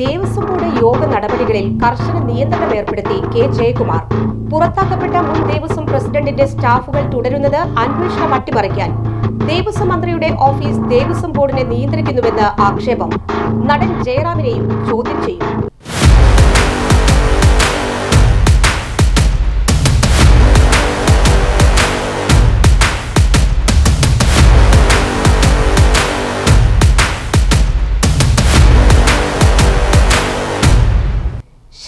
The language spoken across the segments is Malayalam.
ദേവസ്വം ബോർഡ് യോഗ നടപടികളിൽ കർശന നിയന്ത്രണം ഏർപ്പെടുത്തി കെ ജയകുമാർ. പുറത്താക്കപ്പെട്ട മുൻ ദേവസ്വം പ്രസിഡന്റിന്റെ സ്റ്റാഫുകൾ തുടരുന്നത് അന്വേഷണം അട്ടിമറിക്കാൻ. ദേവസ്വം മന്ത്രിയുടെ ഓഫീസ് ദേവസ്വം ബോർഡിനെ നിയന്ത്രിക്കുന്നുവെന്ന് ആക്ഷേപം. നടൻ ജയറാമിനെയും ചോദ്യം ചെയ്യും.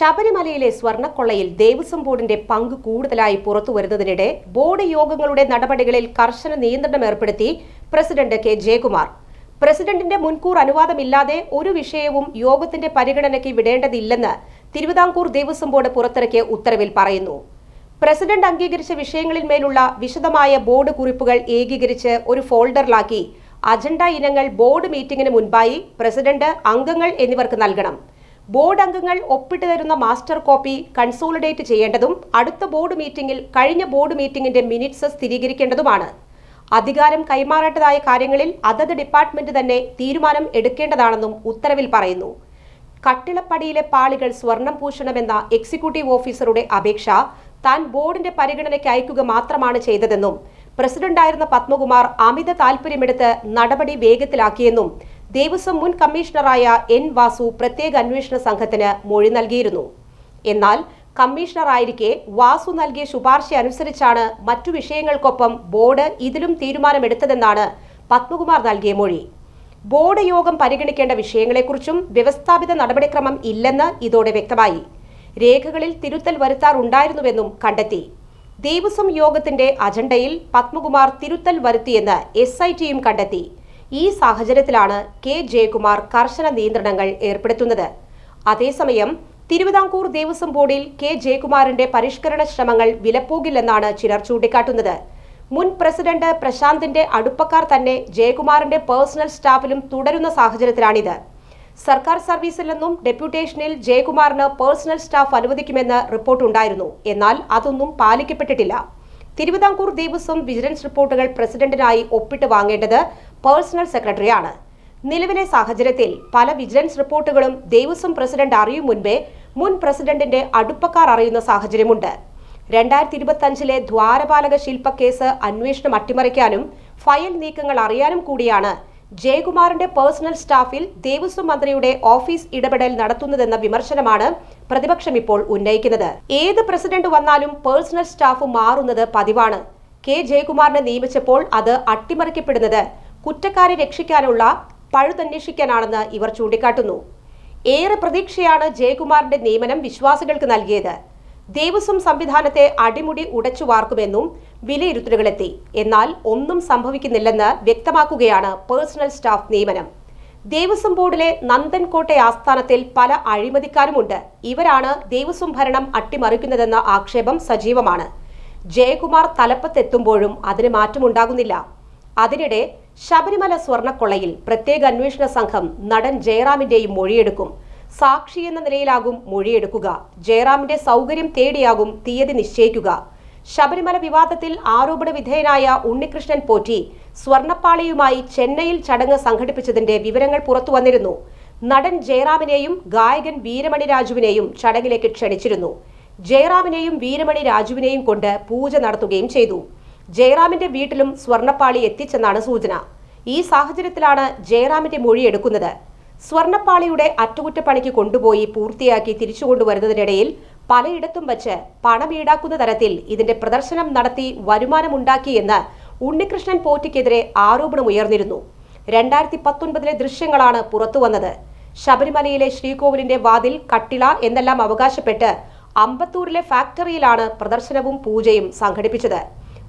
ശബരിമലയിലെ സ്വർണക്കൊള്ളയിൽ ദേവസ്വം ബോർഡിന്റെ പങ്ക് കൂടുതലായി പുറത്തുവരുന്നതിനിടെ ബോർഡ് യോഗങ്ങളുടെ നടപടികളിൽ കർശന നിയന്ത്രണം ഏർപ്പെടുത്തി പ്രസിഡന്റ് കെ ജയകുമാർ. പ്രസിഡന്റിന്റെ മുൻകൂർ അനുവാദമില്ലാതെ ഒരു വിഷയവും യോഗത്തിന്റെ പരിഗണനയ്ക്ക് വിടേണ്ടതില്ലെന്ന് തിരുവിതാംകൂർ ദേവസ്വം ബോർഡ് പുറത്തിറക്കിയ ഉത്തരവിൽ പറയുന്നു. പ്രസിഡന്റ് അംഗീകരിച്ച വിഷയങ്ങളിന്മേലുള്ള വിശദമായ ബോർഡ് കുറിപ്പുകൾ ഏകീകരിച്ച് ഒരു ഫോൾഡറിലാക്കി. അജണ്ട ഇനങ്ങൾ ബോർഡ് മീറ്റിംഗിന് മുൻപായി പ്രസിഡന്റ് അംഗങ്ങൾ എന്നിവർക്ക് നൽകണം. ബോർഡ് അംഗങ്ങൾ ഒപ്പിട്ട് തരുന്ന മാസ്റ്റർ കോപ്പി കൺസോളിഡേറ്റ് ചെയ്യേണ്ടതും അടുത്ത ബോർഡ് മീറ്റിംഗിൽ കഴിഞ്ഞ ബോർഡ് മീറ്റിംഗിന്റെ മിനിറ്റ്സ് സ്ഥിരീകരിക്കേണ്ടതുമാണ്. അധികാരം കൈമാറേണ്ടതായ കാര്യങ്ങളിൽ അതത് ഡിപ്പാർട്ട്മെന്റ് തന്നെ തീരുമാനം എടുക്കേണ്ടതാണെന്നും ഉത്തരവിൽ പറയുന്നു. കട്ടിളപ്പടിയിലെ പാളികൾ സ്വർണം പൂശണമെന്ന എക്സിക്യൂട്ടീവ് ഓഫീസറുടെ അപേക്ഷ താൻ ബോർഡിന്റെ പരിഗണനയ്ക്ക് അയക്കുക മാത്രമാണ് ചെയ്തതെന്നും പ്രസിഡന്റായിരുന്ന പത്മകുമാർ അമിത താൽപര്യമെടുത്ത് നടപടി വേഗത്തിലാക്കിയെന്നും ദേവസ്വം മുൻ കമ്മീഷണറായ എൻ വാസു പ്രത്യേക അന്വേഷണ സംഘത്തിന് മൊഴി നൽകിയിരുന്നു. എന്നാൽ കമ്മീഷണറായിരിക്കെ വാസു നൽകിയ ശുപാർശ അനുസരിച്ചാണ് മറ്റു വിഷയങ്ങൾക്കൊപ്പം ബോർഡ് ഇതിലും തീരുമാനമെടുത്തതെന്നാണ് പത്മകുമാർ നൽകിയ മൊഴി. ബോർഡ് യോഗം പരിഗണിക്കേണ്ട വിഷയങ്ങളെക്കുറിച്ചും വ്യവസ്ഥാപിത നടപടിക്രമം ഇല്ലെന്ന് ഇതോടെ വ്യക്തമായി. രേഖകളിൽ തിരുത്തൽ വരുത്താറുണ്ടായിരുന്നുവെന്നും കണ്ടെത്തി. ദേവസ്വം യോഗത്തിന്റെ അജണ്ടയിൽ പത്മകുമാർ തിരുത്തൽ വരുത്തിയെന്ന് എസ് ഐ ടിയും കണ്ടെത്തി. ഈ സാഹചര്യത്തിലാണ് കെ ജയകുമാർ കർശന നിയന്ത്രണങ്ങൾ ഏർപ്പെടുത്തുന്നത്. അതേസമയം തിരുവിതാംകൂർ ദേവസ്വം ബോർഡിൽ കെ ജയകുമാറിന്റെ പരിഷ്കരണ ശ്രമങ്ങൾ വിലപ്പോകില്ലെന്നാണ് ചിലർ ചൂണ്ടിക്കാട്ടുന്നത്. മുൻ പ്രസിഡന്റ് പ്രശാന്തിന്റെ അടുപ്പക്കാർ തന്നെ ജയകുമാറിന്റെ പേഴ്സണൽ സ്റ്റാഫിലും തുടരുന്ന സാഹചര്യത്തിലാണിത്. സർക്കാർ സർവീസിൽ നിന്നും ഡെപ്യൂട്ടേഷനിൽ ജയകുമാറിന് പേഴ്സണൽ സ്റ്റാഫ് അനുവദിക്കുമെന്ന് റിപ്പോർട്ടുണ്ടായിരുന്നു എന്നാൽ അതൊന്നും പാലിക്കപ്പെട്ടിട്ടില്ല. തിരുവിതാംകൂർ ദേവസ്വം വിജിലൻസ് റിപ്പോർട്ടുകൾ പ്രസിഡന്റിനായി ഒപ്പിട്ട് വാങ്ങേണ്ടത് പേഴ്സണൽ സെക്രട്ടറിയാണ്. നിലവിലെ സാഹചര്യത്തിൽ പല വിജിലൻസ് റിപ്പോർട്ടുകളും ദേവസ്വം പ്രസിഡന്റ് അറിയും മുൻപേ മുൻ പ്രസിഡന്റിന്റെ അടുപ്പക്കാർ അറിയുന്ന സാഹചര്യമുണ്ട്. രണ്ടായിരത്തി ഇരുപത്തഞ്ചിലെ ദ്വാരപാലക ശില്പ കേസ് അന്വേഷണം അട്ടിമറിക്കാനും ഫയൽ നീക്കങ്ങൾ അറിയാനും കൂടിയാണ് ജയകുമാറിന്റെ പേഴ്സണൽ സ്റ്റാഫിൽ ദേവസ്വം മന്ത്രിയുടെ ഓഫീസ് ഇടപെടൽ നടത്തുന്നതെന്ന വിമർശനമാണ് പ്രതിപക്ഷം ഇപ്പോൾ ഉന്നയിക്കുന്നത്. ഏത് പ്രസിഡന്റ് വന്നാലും പേഴ്സണൽ സ്റ്റാഫ് മാറുന്നത് പതിവാണ്. കെ ജയകുമാറിനെ നിയമിച്ചപ്പോൾ അത് അട്ടിമറിക്കപ്പെടുന്നത് കുറ്റക്കാരെ രക്ഷിക്കാനുള്ള പഴുതന്വേഷിക്കാനാണെന്ന് ഇവർ ചൂണ്ടിക്കാട്ടുന്നു. ഏറെ പ്രതീക്ഷയാണ് ജയകുമാറിന്റെ നിയമനം വിശ്വാസികൾക്ക് നൽകിയത്. ദേവസ്വം സംവിധാനത്തെ അടിമുടി ഉടച്ചു വാർക്കുമെന്നും വിലയിരുത്തലുകളെത്തി. എന്നാൽ ഒന്നും സംഭവിക്കുന്നില്ലെന്ന് വ്യക്തമാക്കുകയാണ് പേഴ്സണൽ സ്റ്റാഫ് നിയമനം. ദേവസ്വം ബോർഡിലെ നന്ദൻകോട്ടെ ആസ്ഥാനത്തിൽ പല അഴിമതിക്കാരുമുണ്ട്. ഇവരാണ് ദേവസ്വം ഭരണം അട്ടിമറിക്കുന്നതെന്ന ആക്ഷേപം സജീവമാണ്. ജയകുമാർ തലപ്പത്തെത്തുമ്പോഴും അതിന് മാറ്റമുണ്ടാകുന്നില്ല. അതിനിടെ ശബരിമല സ്വർണക്കൊള്ളയിൽ പ്രത്യേക അന്വേഷണ സംഘം നടൻ ജയറാമിന്റെയും മൊഴിയെടുക്കും. സാക്ഷി എന്ന നിലയിലാകും മൊഴിയെടുക്കുക. ജയറാമിന്റെ സൗകര്യം തേടിയാകും തീയതി നിശ്ചയിക്കുക. ശബരിമല വിവാദത്തിൽ ആരോപണ വിധേയനായ ഉണ്ണികൃഷ്ണൻ പോറ്റി സ്വർണപ്പാളിയുമായി ചെന്നൈയിൽ ചടങ്ങ് സംഘടിപ്പിച്ചതിന്റെ വിവരങ്ങൾ പുറത്തു വന്നിരുന്നു. നടൻ ജയറാമിനെയും ഗായകൻ വീരമണി രാജുവിനെയും ചടങ്ങിലേക്ക് ക്ഷണിച്ചിരുന്നു. ജയറാമിനെയും വീരമണി രാജുവിനെയും കൊണ്ട് പൂജ നടത്തുകയും ചെയ്തു. ജയറാമിന്റെ വീട്ടിലും സ്വർണപ്പാളി എത്തിച്ചെന്നാണ് സൂചന. ഈ സാഹചര്യത്തിലാണ് ജയറാമിന്റെ മൊഴിയെടുക്കുന്നത് സ്വർണപ്പാളിയുടെ അറ്റകുറ്റപ്പണിക്ക് കൊണ്ടുപോയി പൂർത്തിയാക്കി തിരിച്ചു കൊണ്ടുവരുന്നതിനിടയിൽ പലയിടത്തും വച്ച് പണം ഈടാക്കുന്ന തരത്തിൽ ഇതിന്റെ പ്രദർശനം നടത്തി വരുമാനമുണ്ടാക്കിയെന്ന് ഉണ്ണികൃഷ്ണൻ പോറ്റിക്കെതിരെ ആരോപണമുയർന്നിരുന്നു രണ്ടായിരത്തി പത്തൊൻപതിലെ ദൃശ്യങ്ങളാണ് പുറത്തുവന്നത്. ശബരിമലയിലെ ശ്രീകോവിലിന്റെ വാതിൽ കട്ടിള എന്നെല്ലാം അവകാശപ്പെട്ട് അമ്പത്തൂരിലെ ഫാക്ടറിയിലാണ് പ്രദർശനവും പൂജയും സംഘടിപ്പിച്ചത്.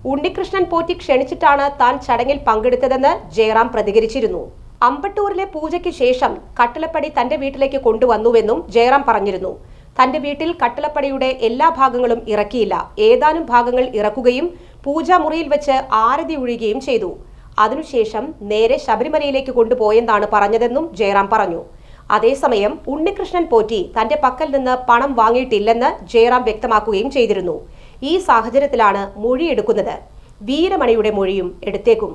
ഉണ്ണികൃഷ്ണൻ പോറ്റി ക്ഷണിച്ചിട്ടാണ് താൻ ചടങ്ങിൽ പങ്കെടുത്തതെന്ന് ജയറാം പ്രതികരിച്ചിരുന്നു. അമ്പട്ടൂരിലെ പൂജയ്ക്ക് ശേഷം കട്ടിളപ്പടി തന്റെ വീട്ടിലേക്ക് കൊണ്ടുവന്നുവെന്നും ജയറാം പറഞ്ഞിരുന്നു. തന്റെ വീട്ടിൽ കട്ടിളപ്പടിയുടെ എല്ലാ ഭാഗങ്ങളും ഇറക്കിയില്ല. ഏതാനും ഭാഗങ്ങൾ ഇറക്കുകയും പൂജാമുറിയിൽ വെച്ച് ആരതി ഒഴിയുകയും ചെയ്തു. അതിനുശേഷം നേരെ ശബരിമലയിലേക്ക് കൊണ്ടുപോയെന്നാണ് പറഞ്ഞതെന്നും ജയറാം പറഞ്ഞു. അതേസമയം ഉണ്ണികൃഷ്ണൻ പോറ്റി തന്റെ പക്കൽ നിന്ന് പണം വാങ്ങിയിട്ടില്ലെന്ന് ജയറാം വ്യക്തമാക്കുകയും ചെയ്തിരുന്നു. ഈ സാഹചര്യത്തിലാണ് മൊഴിയെടുക്കുന്നത്. വീരമണിയുടെ മൊഴിയും എടുത്തേക്കും.